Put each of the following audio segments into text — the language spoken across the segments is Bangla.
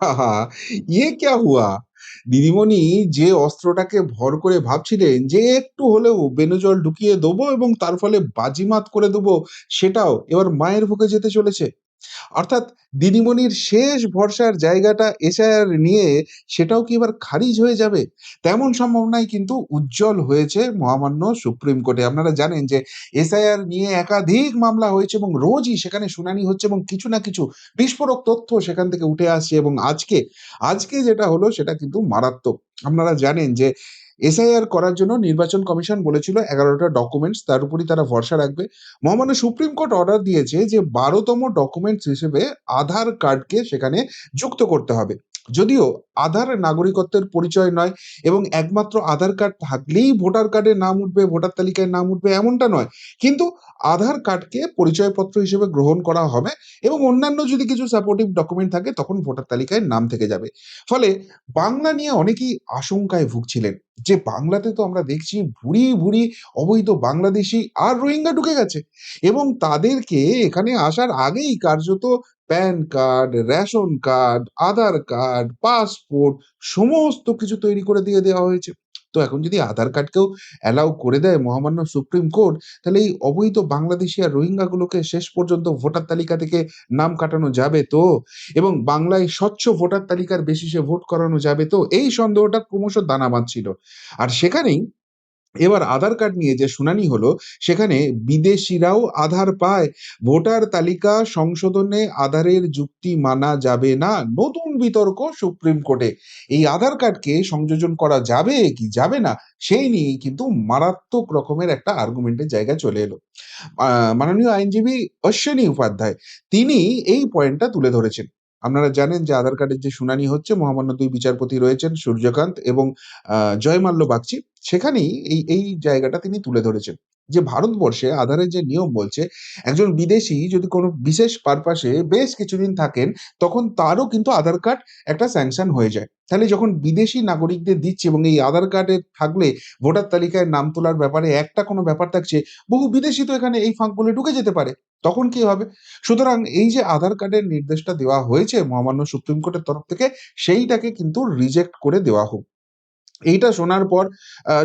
ইয়ে ক্যা হুয়া? দিদিমণি যে অস্ত্রটাকে ভর করে ভাবছিলেন যে একটু হলেও বেনজল ঢুকিয়ে দেবো এবং তার ফলে বাজিমাত করে দেবো, সেটাও এবার মায়ের বুকে যেতে চলেছে। অর্থাৎ দিদিমণির শেষ ভরসার জায়গাটা এসআইআর নিয়ে সেটাও কি এবার খারিজ হয়ে যাবে? তেমন সম্ভাবনাই কিন্তু উজ্জ্বল হয়েছে মহামান্য সুপ্রিম কোর্টে। আপনারা জানেন যে এসআইআর নিয়ে একাধিক মামলা হয়েছে এবং রোজই সেখানে শুনানি হচ্ছে এবং কিছু না কিছু বিস্ফোরক তথ্য সেখান থেকে উঠে আসছে এবং আজকে, আজকে যেটা হলো সেটা কিন্তু মারাত্মক। আপনারা জানেন যে এসআইআর করার জন্য নির্বাচন কমিশন বলেছিল এগারোটা ডকুমেন্টস তার উপরই তারা ভরসা রাখবে। মহামান্য সুপ্রিম কোর্ট অর্ডার দিয়েছে যে বারোতম ডকুমেন্টস হিসেবে আধার কার্ডকে সেখানে যুক্ত করতে হবে। যদিও আধার নাগরিকত্বের পরিচয় নয় এবং একমাত্র আধার কার্ড থাকলেই ভোটার কার্ডে নাম উঠবে, ভোটার তালিকায় নাম উঠবে এমনটা নয়। কিন্তু আধার কার্ডকে পরিচয়পত্র হিসেবে গ্রহণ করা হবে এবং অন্যান্য যদি কিছু সাপোর্টিভ ডকুমেন্ট থাকে তখন ভোটার তালিকায় নাম থেকে যাবে। ফলে বাংলা নিয়ে অনেকেই আশঙ্কায় ভুগছিলেন যে বাংলাতে তো আমরা দেখছি ভুরি, ভুরি অবৈধ বাংলাদেশি আর রোহিঙ্গা ঢুকে গেছে এবং তাদেরকে এখানে আসার আগেই কার্যত PAN card, ration card, Aadhaar card, passport সমস্ত কিছু তৈরি করে দিয়ে দেওয়া হয়েছে। তো এখন যদি আধার কার্ডকেও অ্যালাউ করে দেয় মহামান্য সুপ্রিম কোর্ট, তাহলে এই অবৈধ বাংলাদেশি আর রোহিঙ্গাগুলোকে শেষ পর্যন্ত ভোটার তালিকা থেকে নাম কাটানো যাবে তো? এবং বাংলায় স্বচ্ছ ভোটার তালিকার বেসিসে ভোট করানো যাবে তো? এই সন্দেহটা ক্রমশ দানা বাঁধছিল। আর সেখানেই এবার আধার কার্ড নিয়ে যে শুনানি হলো, সেখানে বিদেশিরাও আধার পায়। ভোটার তালিকা সংশোধনে আধারের যুক্তি মানা যাবে না। নতুন বিতর্ক সুপ্রিম কোর্টে। এই আধার কার্ডকে সংযোজন করা যাবে কি যাবে না? সেই নিয়েই কিন্তু মারাত্মক রকমের একটা আর্গুমেন্টের জায়গা চলে এলো। মাননীয় আইনজীবী অশ্বিনী উপাধ্যায় তিনি এই পয়েন্টটা তুলে ধরেছেন। আপনারা জানেন যে আধার কার্ডের যে শুনানি হচ্ছে মহামান্য দুই বিচারপতি রয়েছেন সূর্যকান্ত এবং জয়মাল্য বাগচি। সেখানেই এই, এই জায়গাটা তিনি তুলে ধরেছেন। যে ভারতবর্ষে আধারের যে নিয়ম বলছে, একজন বিদেশি যদি কোনো বিশেষ পারপাসে বেশ কিছুদিন থাকেন, তখন তারও কিন্তু আধার কার্ড একটা স্যাংশন হয়ে যায়। তাহলে যখন বিদেশি নাগরিকদের দিচ্ছে এবং এই আধার কার্ডে থাকলে ভোটার তালিকায় নাম তোলার ব্যাপারে একটা কোনো ব্যাপার থাকছে, বহু বিদেশি তো এখানে এই ফাঁক বলে ঢুকে যেতে পারে। তখন কি হবে? সুতরাং এই যে আধার কার্ডের নির্দেশটা দেওয়া হয়েছে মহামান্য সুপ্রিম কোর্টের তরফ থেকে, সেইটাকে কিন্তু রিজেক্ট করে দেওয়া হোক। এইটা শোনার পর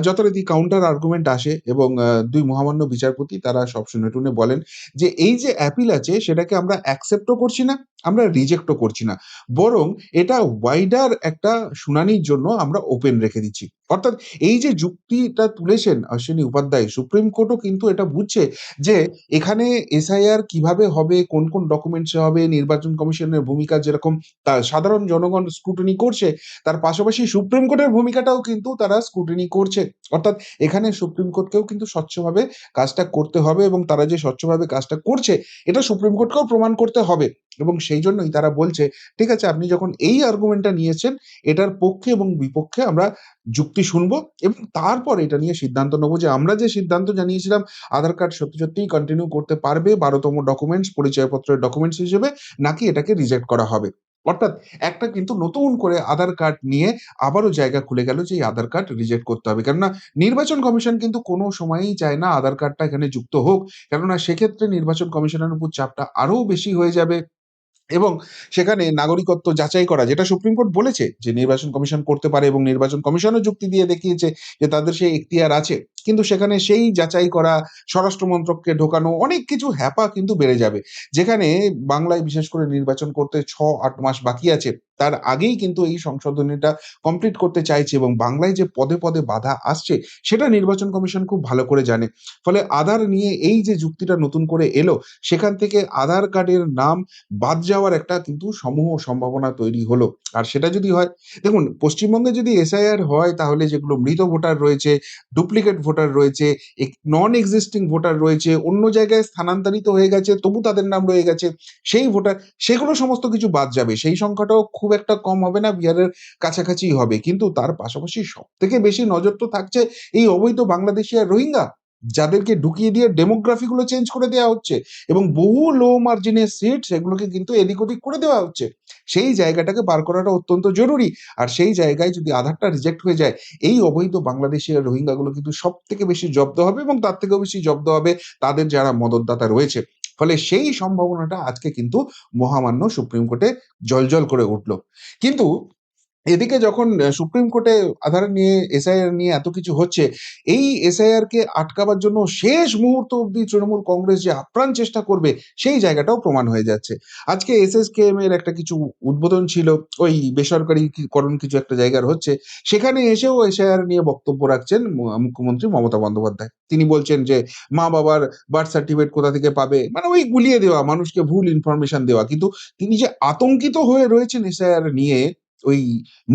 যথারীতি কাউন্টার আর্গুমেন্ট আসে এবং দুই মহামান্য বিচারপতি তারা সব শুনে টুনে বলেন যে, "এই যে অ্যাপিল আছে সেটাকে আমরা অ্যাকসেপ্টও করছি না, আমরা রিজেক্টও করছি না। বরং এটা ওয়াইডার একটা শুনানির জন্য আমরা ওপেন রেখে দিচ্ছি।" অর্থাৎ এই যে যুক্তিটা তুলেছেন অশ্বিনী উপাধ্যায়, সুপ্রিম কোর্টও কিন্তু এটা বুঝছে যে এখানে এসআইআর কীভাবে হবে, কোন, কোন ডকুমেন্টস হবে, নির্বাচন কমিশনের ভূমিকা যেরকম তা সাধারণ জনগণ স্ক্রুটিনি করছে, তার পাশাপাশি সুপ্রিম কোর্টের ভূমিকাটাও কিন্তু তারা স্ক্রুটিনি করছে। অর্থাৎ এখানে সুপ্রিম কোর্টকেও কিন্তু স্বচ্ছভাবে কাজটা করতে হবে এবং তারা যে স্বচ্ছভাবে কাজটা করছে, এটা সুপ্রিম কোর্টকেও প্রমাণ করতে হবে এবং সেই জন্যই তারা বলছে, "ঠিক আছে আপনি যখন এই আর্গুমেন্টটা নিয়েছেন, এটার পক্ষে এবং বিপক্ষে আমরা যুক্তি শুনব এবং তারপর এটা নিয়ে সিদ্ধান্ত নেব যে আমরা যে সিদ্ধান্ত জানিয়েছিলাম আধার কার্ড সত্যি, সত্যিই কন্টিনিউ করতে পারবে বারোতম ডকুমেন্টস পরিচয়পত্রের ডকুমেন্টস হিসেবে নাকি এটাকে রিজেক্ট করা হবে।" অর্থাৎ একটা কিন্তু নতুন করে আধার কার্ড নিয়ে আবারও জায়গা খুলে গেল যে আধার কার্ড রিজেক্ট করতে হবে। কেননা নির্বাচন কমিশন কিন্তু কোনো সময়ই চায় না আধার কার্ডটা এখানে যুক্ত হোক। কেননা সেক্ষেত্রে নির্বাচন কমিশনের উপর চাপটা আরও বেশি হয়ে যাবে এবং সেখানে নাগরিকত্ব যাচাই করা, যেটা সুপ্রিম কোর্ট বলেছে যে নির্বাচন কমিশন করতে পারে এবং নির্বাচন কমিশনও যুক্তি দিয়ে দেখিয়েছে যে তাদের সেই এখতিয়ার আছে। কিন্তু সেখানে সেই যাচাই করা, স্বরাষ্ট্র মন্ত্রককে ঢোকানো অনেক কিছু হ্যাপা কিন্তু বেড়ে যাবে। যেখানে বাংলায় বিশেষ করে নির্বাচন করতে ছ আট মাস বাকি আছে। তার আগেই কিন্তু এই সংশোধনীটা কমপ্লিট করতে চাইছে এবং বাংলায় যে পদে, পদে বাধা আসছে সেটা নির্বাচন কমিশন খুব ভালো করে জানে। ফলে আধার নিয়ে এই যে যুক্তিটা নতুন করে এলো, সেখান থেকে আধার কার্ডের নাম বাদ যাওয়ার একটা কিন্তু সমূহ সম্ভাবনা তৈরি হলো। আর সেটা যদি হয় দেখুন পশ্চিমবঙ্গে যদি এসআইআর হয় তাহলে যেগুলো মৃত ভোটার রয়েছে, ডুপ্লিকেট ভোটার রয়েছে, নন এক্সিস্টিং ভোটার রয়েছে, অন্য জায়গায় স্থানান্তরিত হয়ে গেছে তবু তাদের নাম রয়ে গেছে, সেই ভোটার সেগুলো সমস্ত কিছু বাদ যাবে। সেই সংখ্যাটাও খুব একটা কম হবে না, বিহারের কাছাকাছি হবে। কিন্তু তার পাশাপাশি সব থেকে বেশি নজর তো থাকছে এই অবৈধ বাংলাদেশি আর রোহিঙ্গা। যাদেরকে ঢুকিয়ে দিয়ে ডেমোগ্রাফি গুলো চেঞ্জ করে দেওয়া হচ্ছে এবং বহু লো মার্জিন এর সিট সেগুলোকে কিন্তু এদিক ওদিক করে দেওয়া হচ্ছে। সেই জায়গাটাকে পার করাটা অত্যন্ত জরুরি। আর সেই জায়গায় যদি আধারটা রিজেক্ট হয়ে যায়, এই অবৈধ বাংলাদেশের রোহিঙ্গাগুলো কিন্তু সব থেকে বেশি জব্দ হবে এবং তার থেকেও বেশি জব্দ হবে তাদের যারা মদতদাতা রয়েছে। ফলে সেই সম্ভাবনাটা আজকে কিন্তু মহামান্য সুপ্রিম কোর্টে জ্বলজ্বল করে উঠল কিন্তু এদিকে যখন সুপ্রিম কোর্টে আধার নিয়ে, এসআইআর নিয়ে এত কিছু হচ্ছে, এই এসআইআর কে আটকাবার জন্য শেষ মুহূর্ত অবধি তৃণমূল কংগ্রেস যে আপ্রাণ চেষ্টা করবে, সেই জায়গাটাও প্রমাণ হয়ে যাচ্ছে। আজকে এস এসএসকেএম এর একটা কিছু উদ্বোধন ছিল, ওই বেসরকারিকরণ কিছু একটা জায়গার হচ্ছে, সেখানে এসেও এসআইআর নিয়ে বক্তব্য রাখছেন মুখ্যমন্ত্রী মমতা বন্দ্যোপাধ্যায়। তিনি বলছেন যে, মা বাবার বার্থ সার্টিফিকেট কোথা থেকে পাবে? মানে ওই গুলিয়ে দেওয়া, মানুষকে ভুল ইনফরমেশন দেওয়া। কিন্তু তিনি যে আতঙ্কিত হয়ে রয়েছেন এসআইআর নিয়ে ওই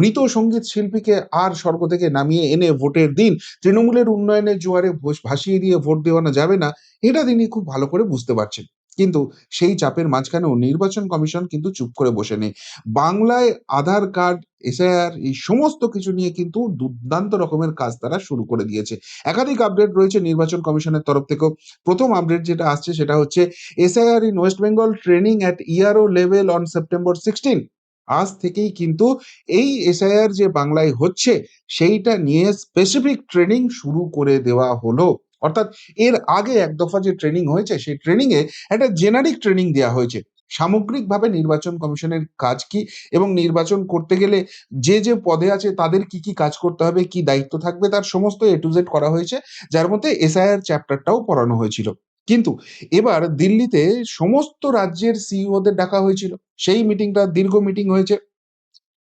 মৃত সংগীত শিল্পীকে আর স্বর্গ থেকে নামিয়ে এনে ভোটের দিন তৃণমূলের উন্নয়নের জোয়ারে ভাসিয়ে দিয়ে ভোট দেওয়ানো যাবে না, এটা তিনি খুব ভালো করে বুঝতে পারছেন। কিন্তু সেই চাপের মাঝখানেও নির্বাচন কমিশন কিন্তু চুপ করে বসে নেই বাংলায় আধার কার্ড, এসআইআর এই সমস্ত কিছু নিয়ে কিন্তু দুর্দান্ত রকমের কাজ তারা শুরু করে দিয়েছে। একাধিক আপডেট রয়েছে নির্বাচন কমিশনের তরফ থেকেও। প্রথম আপডেট যেটা আসছে সেটা হচ্ছে, SIR in West Bengal training at ERO level on September sixteen. আজ থেকেই কিন্তু এই এসআইআর যে বাংলায় হচ্ছে, সেইটা নিয়ে স্পেসিফিক ট্রেনিং শুরু করে দেওয়া হলো। অর্থাৎ এর আগে এক দফা যে ট্রেনিং হয়েছে, সেই ট্রেনিং এ একটা জেনারিক ট্রেনিং দেওয়া হয়েছে। সামগ্রিকভাবে নির্বাচন কমিশনের কাজ কি এবং নির্বাচন করতে গেলে যে যে পদে আছে, তাদের কি কি কাজ করতে হবে, কি দায়িত্ব থাকবে, তার সমস্ত এ টু জেড করা হয়েছে, যার মধ্যে এসআইআর চ্যাপ্টারটাও পড়ানো হয়েছিল। কিন্তু এবার দিল্লিতে সমস্ত রাজ্যের সিইওদের ডাকা হয়েছিল। সেই মিটিংটা দীর্ঘ মিটিং হয়েছে।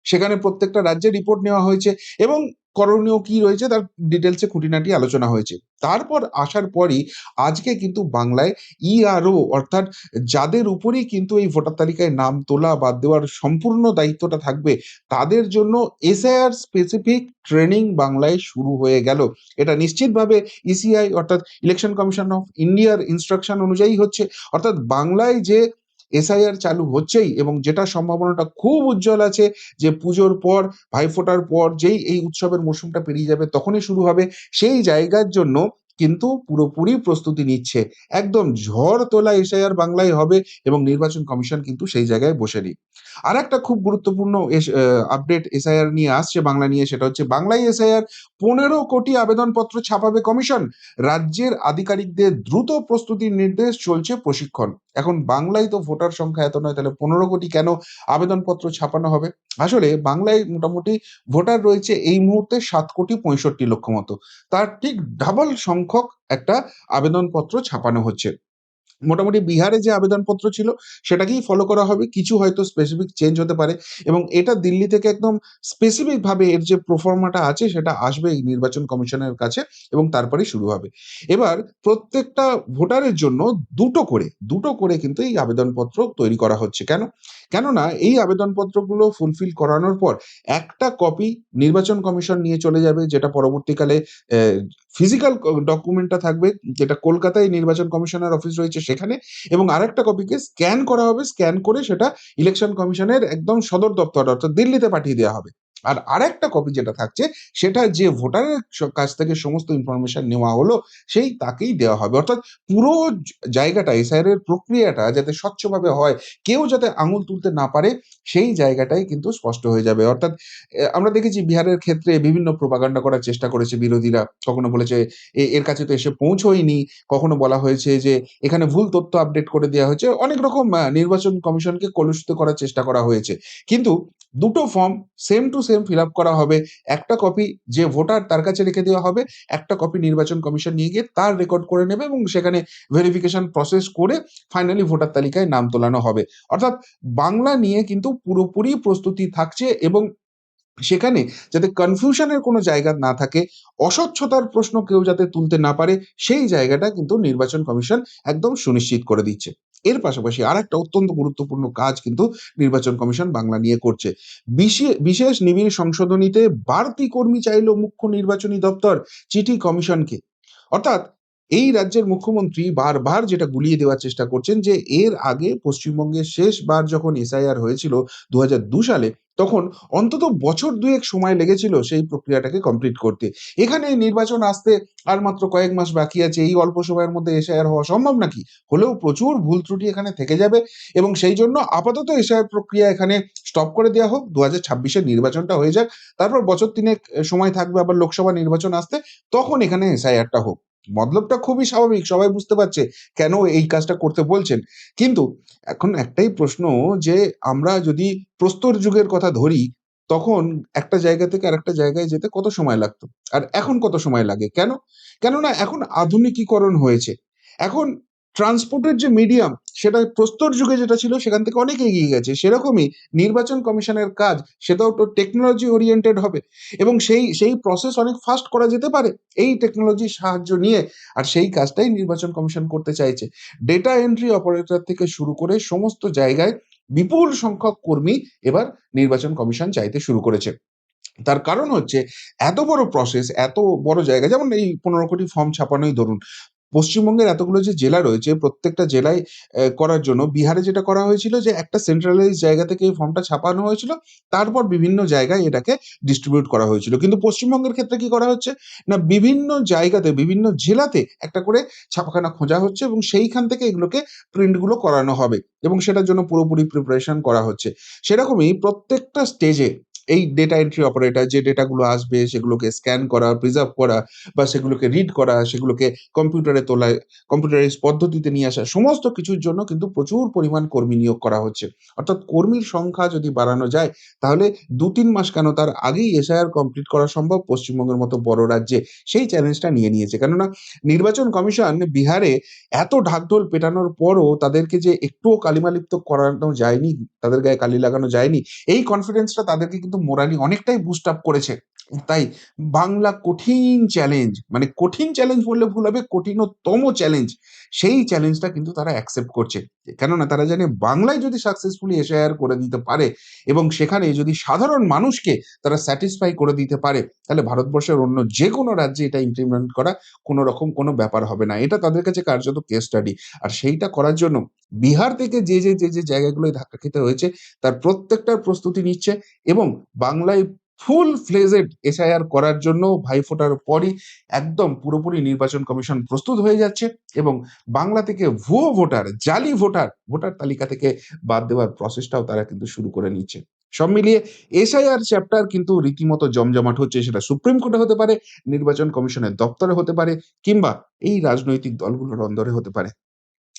সেখানে প্রত্যেকটা রাজ্যের রিপোর্ট নেওয়া হয়েছে এবং করণীয় কি রয়েছে তার ডিটেলসে খুঁটিনাটি আলোচনা হয়েছে। তারপর আসার পরই আজকে কিন্তু বাংলায় ইআরও অর্থাৎ যাদের উপরেই কিন্তু এই ভোটার তালিকায় নাম তোলা বাদ দেওয়ার সম্পূর্ণ দায়িত্বটা থাকবে, তাদের জন্য এসআইআর স্পেসিফিক ট্রেনিং বাংলায় শুরু হয়ে গেল। এটা নিশ্চিতভাবে ইসিআই অর্থাৎ ইলেকশন কমিশন অফ ইন্ডিয়ার ইনস্ট্রাকশন অনুযায়ী হচ্ছে। অর্থাৎ বাংলায় যে এসআইআর চালু হচ্ছেই এবং যেটা সম্ভাবনাটা খুব উজ্জ্বল আছে যে পুজোর পর, ভাইফোঁটার পর যেই এই উৎসবের মরশুমটা পেরিয়ে যাবে তখনই শুরু হবে। সেই জায়গার জন্য কিন্তু পুরোপুরি প্রস্তুতি নিচ্ছে। একদম ঝড় তোলা এসআইআর বাংলায় হবে এবং নির্বাচন কমিশন কিন্তু সেই জায়গায় বসে নেই। আর একটা খুব গুরুত্বপূর্ণ আপডেট এসআইআর নিয়ে আসছে বাংলা নিয়ে, সেটা হচ্ছে বাংলায় এসআইআর পনেরো কোটি আবেদনপত্র ছাপাবে কমিশন। রাজ্যের আধিকারিকদের দ্রুত প্রস্তুতির নির্দেশ চলছে প্রশিক্ষণ। এখন বাংলায় তো ভোটার সংখ্যা এত নয়, তাহলে পনেরো কোটি কেন আবেদনপত্র ছাপানো হবে? আসলে বাংলায় মোটামুটি ভোটার রয়েছে এই মুহূর্তে সাত কোটি পঁয়ষট্টি লক্ষ মতো। তার ঠিক ডাবল সংখ্যক একটা আবেদনপত্র ছাপানো হচ্ছে। মোটামুটি বিহারে যে আবেদনপত্র ছিল, সেটাকেই ফলো করা হবে। কিছু হয়তো স্পেসিফিক চেঞ্জ হতে পারে এবং এটা দিল্লি থেকে একদম স্পেসিফিকভাবে এর যে প্রফর্মাটা আছে, সেটা আসবে এই নির্বাচন কমিশনের কাছে এবং তারপরেই শুরু হবে। এবার প্রত্যেকটা ভোটারের জন্য দুটো করে দুটো করে কিন্তু এই আবেদনপত্র তৈরি করা হচ্ছে। কেন? কেননা এই আবেদনপত্রগুলো ফুলফিল করানোর পর একটা কপি নির্বাচন কমিশন নিয়ে চলে যাবে, যেটা পরবর্তীকালে ফিজিক্যাল ডকুমেন্টটা থাকবে, যেটা কলকাতায় নির্বাচন কমিশনের অফিস রয়েছে সেখানে। এবং আরেকটা কপিকে স্ক্যান করা হবে। স্ক্যান করে সেটা ইলেকশন কমিশনের একদম সদর দপ্তর, অর্থাৎ দিল্লিতে পাঠিয়ে দেওয়া হবে। আর আরেকটা কপি যেটা থাকছে, সেটা যে ভোটারের কাছ থেকে সমস্ত ইনফরমেশন নেওয়া হলো, সেই তাকেই দেওয়া হবে। অর্থাৎ পুরো জায়গাটা এসআইআর এর প্রক্রিয়াটা যাতে স্বচ্ছভাবে হয়, কেউ যাতে আঙুল তুলতে না পারে, সেই জায়গাটাই কিন্তু স্পষ্ট হয়ে যাবে। অর্থাৎ আমরা দেখেছি বিহারের ক্ষেত্রে বিভিন্ন প্রোপাগান্ডা করার চেষ্টা করেছে বিরোধীরা। কখনো বলেছে এর কাছে তো এসে পৌঁছয়নি। কখনো বলা হয়েছে যে এখানে ভুল তথ্য আপডেট করে দেওয়া হয়েছে। অনেক রকম নির্বাচন কমিশনকে কলুষিত করার চেষ্টা করা হয়েছে। কিন্তু দুটো form same to same fill করা হবে। একটা কপি যে ভোটার তার কাছে রেখে দেওয়া হবে, একটা কপি নির্বাচন কমিশন নিয়ে গিয়ে তার রেকর্ড করে নেবে এবং সেখানে ভেরিফিকেশন প্রসেস করে ফাইনালি ভোটার তালিকায় নাম তোলানো হবে। অর্থাৎ বাংলা নিয়ে কিন্তু পুরোপুরি প্রস্তুতি থাকছে এবং সেখানে যাতে কনফিউশনের কোনো জায়গা না থাকে, অস্বচ্ছতার প্রশ্ন কেউ যাতে তুলতে না পারে, সেই জায়গাটা কিন্তু নির্বাচন কমিশন একদম সুনিশ্চিত করে দিচ্ছে। এর পাশাপাশি আর একটা অত্যন্ত গুরুত্বপূর্ণ কাজ কিন্তু নির্বাচন কমিশন বাংলা নিয়ে করছে। বিশে- বিশেষ নিবিড় সংশোধনীতে বাড়তি কর্মী চাইল মুখ্য নির্বাচনী দপ্তর, চিঠি কমিশনকে। অর্থাৎ এই রাজ্যের মুখ্যমন্ত্রী বারবার যেটা গুলিয়ে দেওয়ার চেষ্টা করছেন যে এর আগে পশ্চিমবঙ্গে শেষবার যখন এসআইআর হয়েছিল দু সালে, তখন অন্তত বছর দুয়েক সময় লেগেছিল সেই প্রক্রিয়াটাকে কমপ্লিট করতে। এখানে নির্বাচন আসতে আর মাত্র কয়েক মাস বাকি আছে, এই অল্প সময়ের মধ্যে এসআইআর হওয়া সম্ভব নাকি? হলেও প্রচুর ভুল ত্রুটি এখানে থেকে যাবে এবং সেই জন্য আপাতত এসআইআর প্রক্রিয়া এখানে স্টপ করে দেওয়া হোক। দু হাজার নির্বাচনটা হয়ে যাক, তারপর বছর তিনেক সময় থাকবে আবার লোকসভা নির্বাচন আসতে, তখন এখানে এসআইআরটা হোক। মতলবটা খুবই স্বাভাবিক। সবাই বুঝতে পারছে কেন এই কাজটা করতে বলছেন। কিন্তু এখন একটাই প্রশ্ন যে আমরা যদি প্রস্তর যুগের কথা ধরি, তখন একটা জায়গা থেকে আরেকটা জায়গায় যেতে কত সময় লাগতো? আর এখন কত সময় লাগে? কেন? কেননা এখন আধুনিকীকরণ হয়েছে। এখন ট্রান্সপোর্টের যে মিডিয়াম সেটা প্রস্তর যুগে যেটা ছিল সেখান থেকে অনেক এগিয়ে গেছে। সেরকমই নির্বাচন কমিশনের কাজ সেটাও তো টেকনোলজি ওরিয়েন্টেড হবে এবং সেই সেই প্রসেস অনেক ফাস্ট করা যেতে পারে এই টেকনোলজির সাহায্য নিয়ে। আর সেই কাজটাই নির্বাচন কমিশন করতে চাইছে। ডেটা এন্ট্রি অপারেটর থেকে শুরু করে সমস্ত জায়গায় বিপুল সংখ্যক কর্মী এবার নির্বাচন কমিশন চাইতে শুরু করেছে। তার কারণ হচ্ছে এত বড় প্রসেস, এত বড় জায়গা যেমন এই ১৫ কোটি ফর্ম ছাপানোই ধরুন। পশ্চিমবঙ্গের এতগুলো যে জেলা রয়েছে, প্রত্যেকটা জেলায় করার জন্য বিহারে যেটা করা হয়েছিল যে একটা সেন্ট্রালাইজ জায়গা থেকে এই ফর্মটা ছাপানো হয়েছিল। তারপর বিভিন্ন জায়গায় এটাকে ডিস্ট্রিবিউট করা হয়েছিল। কিন্তু পশ্চিমবঙ্গের ক্ষেত্রে কি করা হচ্ছে? না, বিভিন্ন জায়গাতে, বিভিন্ন জেলাতে একটা করে ছাপাখানা খোঁজা হচ্ছে এবং সেইখান থেকে এগুলোকে প্রিন্টগুলো করানো হবে এবং সেটার জন্য পুরোপুরি প্রিপারেশন করা হচ্ছে। সেরকমই প্রত্যেকটা স্টেজে এই ডেটা এন্ট্রি অপারেটর যে ডেটাগুলো আসবে সেগুলোকে স্ক্যান করা, প্রিজার্ভ করা বা সেগুলোকে রিড করা, সেগুলোকে কম্পিউটারে তোলা, কম্পিউটারাইজড পদ্ধতিতে নিয়ে আসা সমস্ত কিছুর জন্য কিন্তু প্রচুর পরিমাণ কর্মী নিয়োগ করা হচ্ছে। অর্থাৎ কর্মীর সংখ্যা যদি বাড়ানো যায় তাহলে ২-৩ মাস কেন তার আগেই এসআইআর কমপ্লিট করা সম্ভব পশ্চিমবঙ্গের মতো বড় রাজ্যে। সেই চ্যালেঞ্জটা নিয়ে নিয়েছে। কেননা নির্বাচন কমিশন বিহারে এত ঢাকঢোল পেটানোর পরও তাদেরকে যে একটুও কালিমালিপ্ত করানো যায়নি, তাদের গায়ে কালি লাগানো যায়নি, এই কনফিডেন্সটা তাদেরকে কিন্তু মোরালি অনেকটাই বুস্ট আপ করেছে। তাই বাংলা কঠিন চ্যালেঞ্জ মানে কঠিন চ্যালেঞ্জ বললে ভুল হবে, কঠিনতম চ্যালেঞ্জ। সেই চ্যালেঞ্জটা কিন্তু তারা অ্যাকসেপ্ট করছে। কেননা তারা জানে বাংলায় যদি সাকসেসফুলি এসআইআর করে দিতে পারে এবং সেখানে যদি সাধারণ মানুষকে তারা স্যাটিসফাই করে দিতে পারে, তাহলে ভারতবর্ষের অন্য যে কোনো রাজ্যে এটা ইমপ্লিমেন্ট করা কোনো রকম কোনো ব্যাপার হবে না। এটা তাদের কাছে কার্যত কেস স্টাডি। আর সেইটা করার জন্য বিহার থেকে যে, যে, যে, যে জায়গাগুলোয় ধাক্কা খেতে হয়েছে তার প্রত্যেকটার প্রস্তুতি নিচ্ছে এবং বাংলায় ফুল ফ্লেজেড এসআইআর করার জন্য ভাইফোঁটার পরই একদম পুরোপুরি নির্বাচন কমিশন প্রস্তুত হয়ে যাচ্ছে এবং বাংলা থেকে ভুয়ো ভোটার, জালি ভোটার, ভোটার তালিকা থেকে বাদ দেওয়ার প্রসেসটাও তারা কিন্তু শুরু করে নিচ্ছে। সব মিলিয়ে এসআইআর চ্যাপ্টার কিন্তু রীতিমতো জমজমাট হচ্ছে। সেটা সুপ্রিম কোর্টে হতে পারে, নির্বাচন কমিশনের দপ্তরে হতে পারে কিংবা এই রাজনৈতিক দলগুলোর অন্দরে হতে পারে।